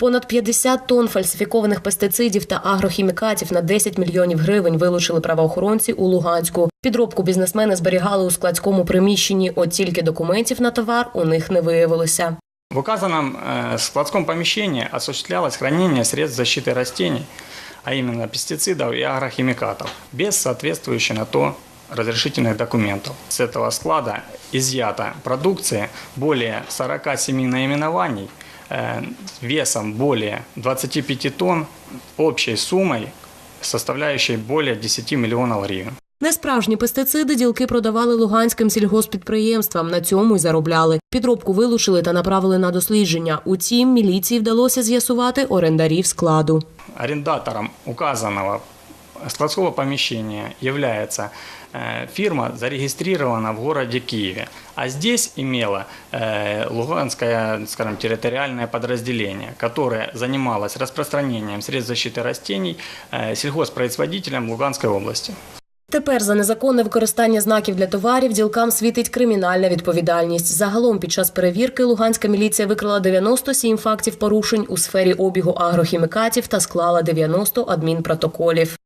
Понад 50 тонн фальсифікованих пестицидів та агрохімікатів на 10 мільйонів гривень вилучили правоохоронці у Луганську. Підробку бізнесмени зберігали у складському приміщенні, от тільки документів на товар у них не виявилося. В указанном э, складском помещении осуществлялось хранение средств защиты растений, а именно пестицидов и агрохимикатов, без соответствующих на то разрешительных документов. С этого склада изъято продукции более 47 наименований, э, весом более 25 тонн, общей суммой, составляющей более 10 миллионов гривен. Несправжні пестициди ділки продавали луганським сільгоспідприємствам. На цьому й заробляли. Підробку вилучили та направили на дослідження. Утім, міліції вдалося з'ясувати орендарів складу. Арендатором указанного складского помещения является э, фирма, зарегистрирована в городе Киеве. А здесь имела э, Луганское, скажем, территориальное подразделение, которое занималось распространением средств защиты растений э, сельхозпроизводителям Луганской области. Тепер за незаконне використання знаків для товарів ділкам світить кримінальна відповідальність. Загалом під час перевірки луганська міліція викрила 97 фактів порушень у сфері обігу агрохімікатів та склала 90 адмінпротоколів.